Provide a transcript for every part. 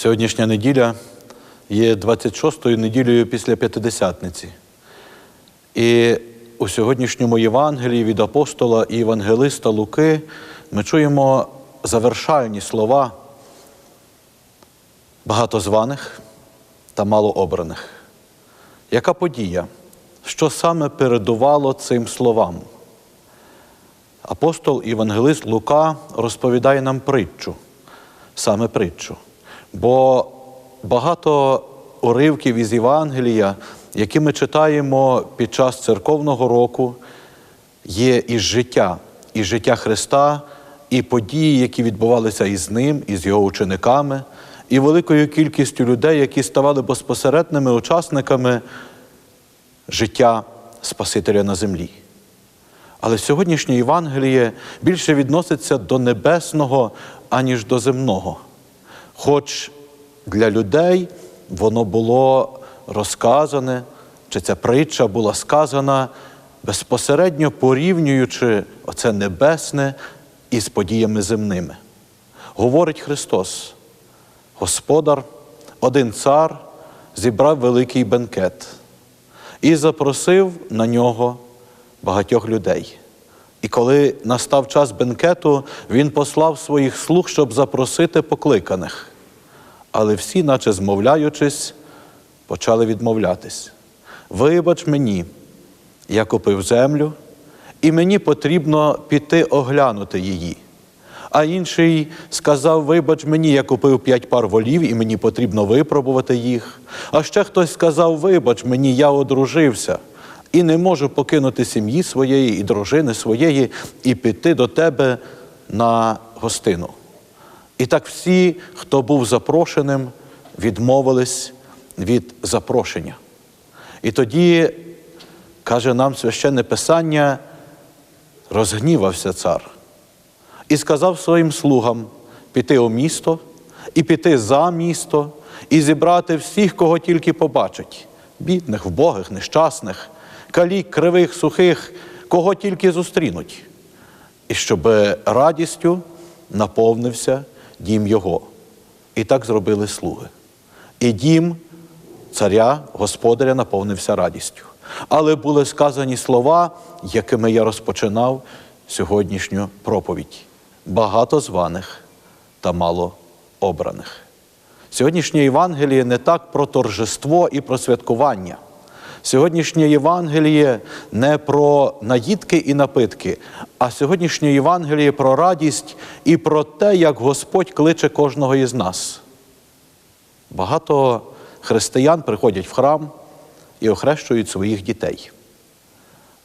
Сьогоднішня неділя є 26-ю неділею після П'ятидесятниці. І у сьогоднішньому Євангелії від апостола і євангелиста Луки ми чуємо завершальні слова багатозваних та малообраних. Яка подія? Що саме передувало цим словам? Апостол і Євангелист Лука розповідає нам притчу, саме притчу. Бо багато уривків із Євангелія, які ми читаємо під час церковного року, є із життя, із життя Христа, і події, які відбувалися із ним, із його учениками, і великою кількістю людей, які ставали безпосередними учасниками життя Спасителя на землі. Але сьогоднішнє Євангеліє більше відноситься до небесного, аніж до земного. Хоч для людей воно було розказане, чи ця притча була сказана безпосередньо порівнюючи оце небесне із подіями земними. Говорить Христос, Господар, один цар зібрав великий бенкет і запросив на нього багатьох людей. І коли настав час бенкету, він послав своїх слуг, щоб запросити покликаних. Але всі, наче змовляючись, почали відмовлятись. Вибач мені, я купив землю, і мені потрібно піти оглянути її. А інший сказав: Вибач мені, я купив п'ять пар волів, і мені потрібно випробувати їх. А ще хтось сказав: Вибач мені, я одружився і не можу покинути сім'ї своєї і дружини своєї і піти до тебе на гостину. І так всі, хто був запрошеним, відмовились від запрошення. І тоді, каже нам священне Писання, розгнівався цар і сказав своїм слугам піти у місто, і піти за місто, і зібрати всіх, кого тільки побачить бідних, вбогих, нещасних, калік, кривих, сухих, кого тільки зустрінуть, і щоб радістю наповнився дім його. І так зробили слуги. І дім царя, господаря наповнився радістю. Але були сказані слова, якими я розпочинав сьогоднішню проповідь: багато званих та мало обраних. Сьогоднішнє Євангеліє не так про торжество і про святкування. Сьогоднішнє Євангеліє не про наїдки і напитки, а сьогоднішнє Євангеліє про радість і про те, як Господь кличе кожного із нас. Багато християн приходять в храм і охрещують своїх дітей.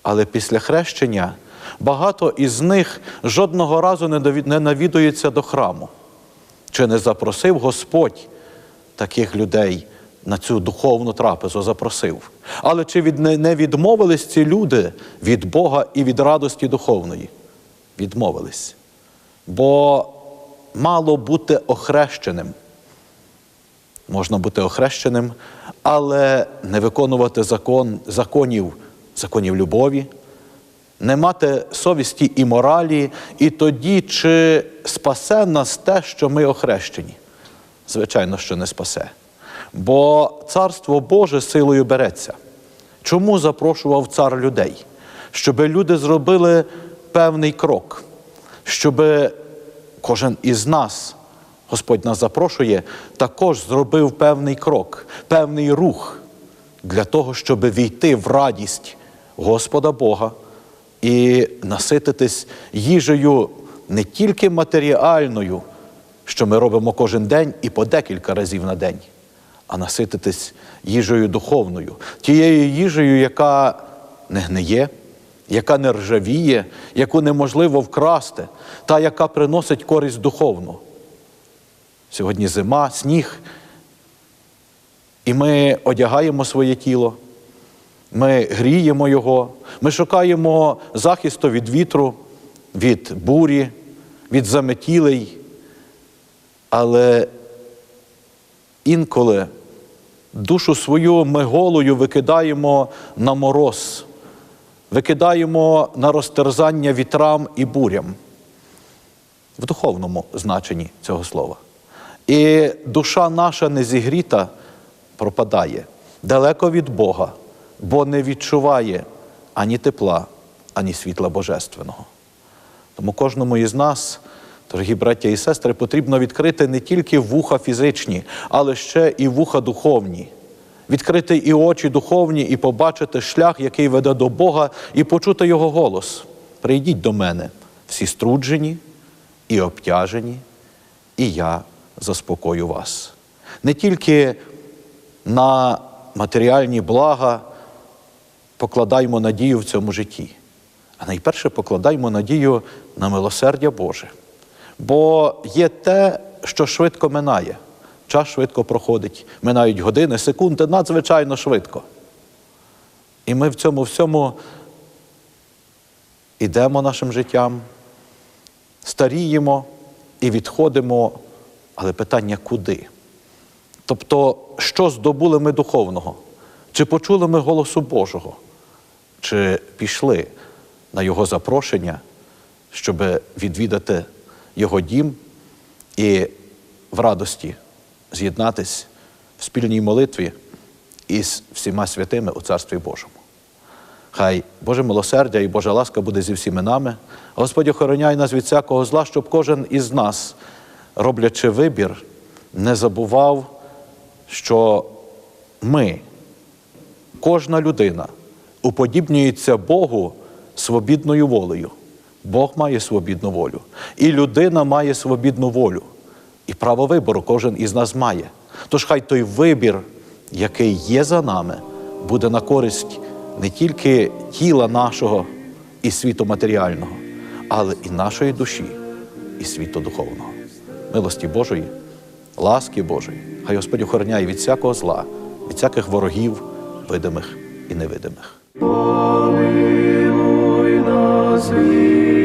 Але після хрещення багато із них жодного разу не навідується до храму. Чи не запросив Господь таких людей на цю духовну трапезу запросив? Але чи від, не- відмовились ці люди від Бога і від радості духовної? Відмовились. Бо мало бути охрещеним. Можна бути охрещеним, але не виконувати закон, законів, законів любові, не мати совісті і моралі, і тоді чи спасе нас те, що ми охрещені? Звичайно, що не спасе. Бо Царство Боже силою береться. Чому запрошував цар людей? Щоб люди зробили певний крок, щоб кожен із нас, Господь нас запрошує, також зробив певний крок, певний рух для того, щоб війти в радість Господа Бога і насититись їжею не тільки матеріальною, що ми робимо кожен день і по декілька разів на день, а насититись їжею духовною, тією їжею, яка не гниє, яка не ржавіє, яку неможливо вкрасти, та, яка приносить користь духовну. Сьогодні зима, сніг, і ми одягаємо своє тіло, ми гріємо його, ми шукаємо захисту від вітру, від бурі, від заметілей. Але інколи душу свою ми голою викидаємо на мороз, викидаємо на розтерзання вітрам і бурям в духовному значенні цього слова. І душа наша незігріта пропадає далеко від Бога, бо не відчуває ані тепла, ані світла Божественного. Тому кожному із нас, дорогі браття і сестри, потрібно відкрити не тільки вуха фізичні, але ще і вуха духовні. Відкрити і очі духовні, і побачити шлях, який веде до Бога, і почути Його голос. Прийдіть до мене, всі струджені і обтяжені, і я заспокою вас. Не тільки на матеріальні блага покладаємо надію в цьому житті, а найперше покладаємо надію на милосердя Боже. Бо є те, що швидко минає. Час швидко проходить, минають години, секунди, надзвичайно швидко. І ми в цьому всьому ідемо нашим життям, старіємо і відходимо, але питання куди? Тобто, що здобули ми духовного? Чи почули ми голосу Божого? Чи пішли на Його запрошення, щоб відвідати Його дім і в радості з'єднатись в спільній молитві із всіма святими у Царстві Божому? Хай Боже милосердя і Божа ласка буде зі всіми нами. Господь охороняй нас від всякого зла, щоб кожен із нас, роблячи вибір, не забував, що ми, кожна людина, уподібнюється Богу свобідною волею. Бог має свобідну волю. І людина має свобідну волю. І право вибору кожен із нас має. Тож хай той вибір, який є за нами, буде на користь не тільки тіла нашого і світу матеріального, але і нашої душі, і світу духовного. Милості Божої, ласки Божої, хай Господь охороняє від всякого зла, від всяких ворогів, видимих і невидимих. sozinho.